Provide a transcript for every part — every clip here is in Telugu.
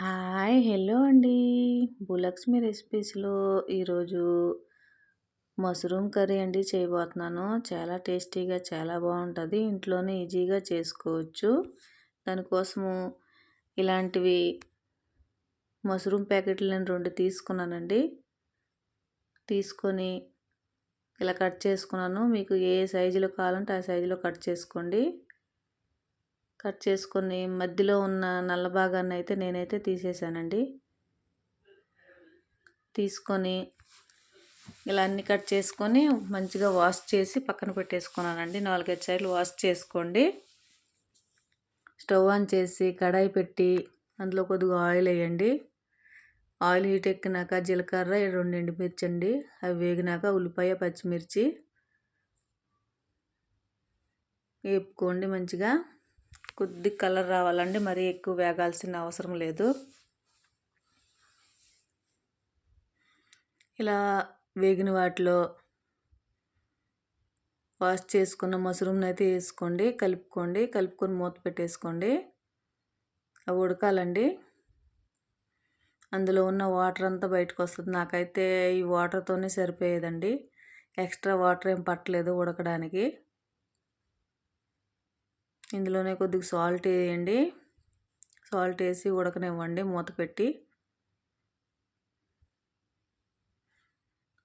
హాయ్ హలో అండి. భూలక్ష్మి రెసిపీస్లో ఈరోజు మష్రూమ్ కర్రీ అండి చేయబోతున్నాను. చాలా టేస్టీగా చాలా బాగుంటుంది. ఇంట్లోనే ఈజీగా చేసుకోవచ్చు. దానికోసము ఇలాంటివి మష్రూమ్ ప్యాకెట్లు నేను రెండు తీసుకున్నానండి. తీసుకొని ఇలా కట్ చేసుకున్నాను. మీకు ఏ సైజులో కావాలంటే ఆ సైజులో కట్ చేసుకోండి. కట్ చేసుకొని మధ్యలో ఉన్న నల్ల భాగాన్ని అయితే నేనైతే తీసేసానండి. తీసుకొని ఇలా అన్ని కట్ చేసుకొని మంచిగా వాష్ చేసి పక్కన పెట్టేసుకున్నానండి. నాలుగైదు సార్లు వాష్ చేసుకోండి. స్టవ్ ఆన్ చేసి కడాయి పెట్టి అందులో కొద్దిగా ఆయిల్ వేయండి. ఆయిల్ హీట్ ఎక్కినాక జీలకర్ర రెండు ఎండుమిర్చి అండి. అవి వేగినాక ఉల్లిపాయ పచ్చిమిర్చి వేపుకోండి మంచిగా. కొద్ది కలర్ రావాలండి మరీ ఎక్కువ వేగాల్సిన అవసరం లేదు. ఇలా వేగిన వాటిలో వాష్ చేసుకున్న మష్రూమ్ని అయితే వేసుకోండి కలుపుకోండి కలుపుకొని మూత పెట్టేసుకోండి. అవి ఉడకాలండి. అందులో ఉన్న వాటర్ అంతా బయటకు వస్తుంది. నాకైతే ఈ వాటర్తోనే సరిపోయేదండి. ఎక్స్ట్రా వాటర్ ఏం పట్టలేదు ఉడకడానికి. ఇందులోనే కొద్దిగా సాల్ట్ వేయండి. సాల్ట్ వేసి ఉడకనివ్వండి మూత పెట్టి.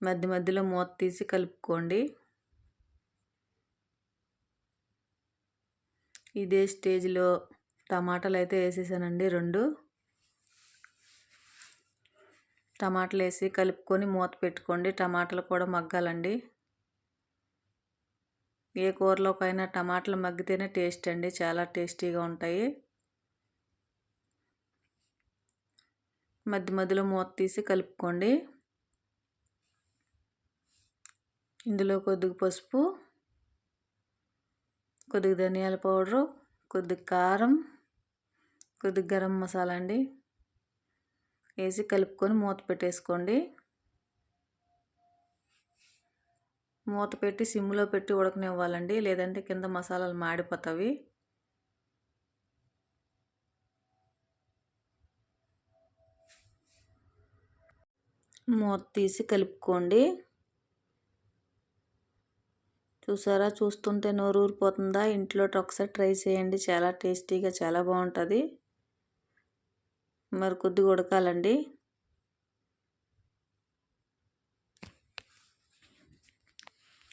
మధ్య మధ్యలో మూత తీసి కలుపుకోండి. ఇదే స్టేజ్లో టమాటాలు అయితే వేసేసానండి రెండు. టమాటాలు వేసి కలుపుకొని మూత పెట్టుకోండి. టమాటాలు కూడా మగ్గాలండి. ఏ కూరలోకైనా టమాటాలు మగ్గితేనే టేస్ట్ అండి. చాలా టేస్టీగా ఉంటాయి. మధ్య మధ్యలో మూత తీసి కలుపుకోండి. ఇందులో కొద్దిగా పసుపు కొద్దిగా ధనియాల పౌడరు కొద్దిగా కారం కొద్దిగా గరం మసాలా అండి. వేసి కలుపుకొని మూత పెట్టేసుకోండి. మూత పెట్టి సిమ్లో పెట్టి ఉడకనివ్వాలండి. లేదంటే కింద మసాలాలు మాడిపోతాయి మూత తీసి కలుపుకోండి. చూసారా? చూస్తుంటే నోరు ఊరిపోతుందా ఇంట్లో ఒకసారి ట్రై చేయండి. చాలా టేస్టీగా చాలా బాగుంటుంది. మరి కొద్దిగా ఉడకాలండి.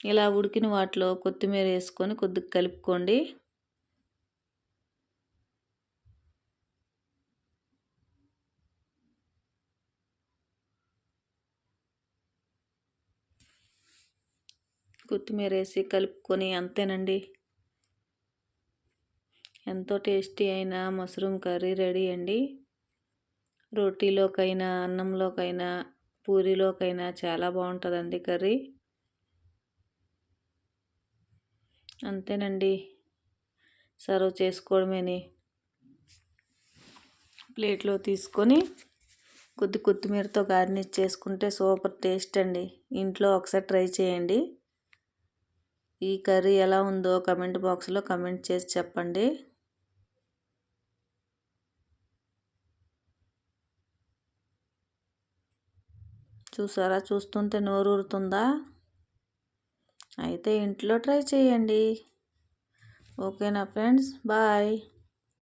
ఇలా ఉడికిన వాటిలో కొత్తిమీర వేసుకొని కొద్దిగా కలుపుకోండి. కొత్తిమీర వేసి కలుపుకొని అంతేనండి. ఎంతో టేస్టీ అయిన మష్రూమ్ కర్రీ రెడీ అండి. రోటీలోకైనా అన్నంలోకైనా పూరీలోకైనా చాలా బాగుంటుందండి కర్రీ. అంతేనండి. సర్వ్ చేసుకోవడమేని. ప్లేట్లో తీసుకొని కొద్ది కొత్తిమీరతో గార్నిష్ చేసుకుంటే సూపర్ టేస్ట్ అండి ఇంట్లో ఒకసారి ట్రై చేయండి. ఈ కర్రీ ఎలా ఉందో కమెంట్ బాక్స్లో కమెంట్ చేసి చెప్పండి. చూసారా? చూస్తుంటే నోరూరుతుందా? అయితే ఇంట్లో ట్రై చేయండి. ఓకేనా ఫ్రెండ్స్? బాయ్.